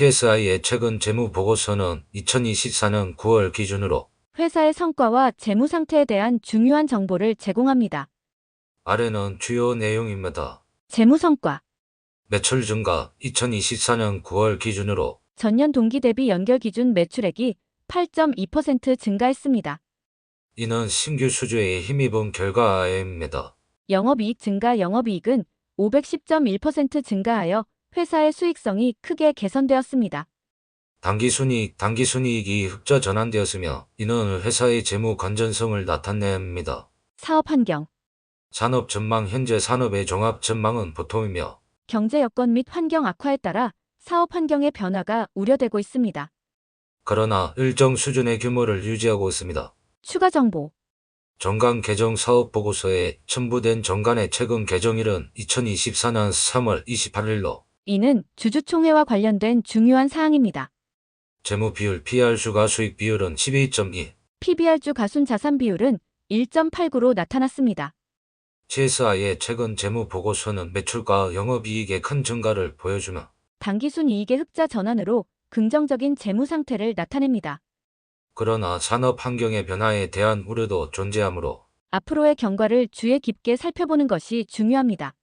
TSI의 최근 재무 보고서는 2024년 9월 기준으로 회사의 성과와 재무 상태에 대한 중요한 정보를 제공합니다. 아래는 주요 내용입니다. 재무 성과. 매출 증가 2024년 9월 기준으로 전년 동기 대비 연결 기준 매출액이 8.2% 증가했습니다. 이는 신규 수주에 힘입은 결과입니다. 영업이익 증가 영업이익은 510.1% 증가하여 회사의 수익성이 크게 개선되었습니다. 당기순이익, 당기순이익이 흑자 전환되었으며 이는 회사의 재무 건전성을 나타냅니다. 사업 환경, 산업 전망 현재 산업의 종합 전망은 보통이며 경제 여건 및 환경 악화에 따라 사업 환경의 변화가 우려되고 있습니다. 그러나 일정 수준의 규모를 유지하고 있습니다. 추가 정보, 정관 개정 사업 보고서에 첨부된 정관의 최근 개정일은 2024년 3월 28일로 이는 주주총회와 관련된 중요한 사항입니다. 재무 비율 PR수가 수익 비율은 12.2, PBR주 가순 자산 비율은 1.89로 나타났습니다. CSI의 최근 재무 보고서는 매출과 영업이익의 큰 증가를 보여주며 당기순 이익의 흑자 전환으로 긍정적인 재무 상태를 나타냅니다. 그러나 산업 환경의 변화에 대한 우려도 존재하므로 앞으로의 경과를 주의 깊게 살펴보는 것이 중요합니다.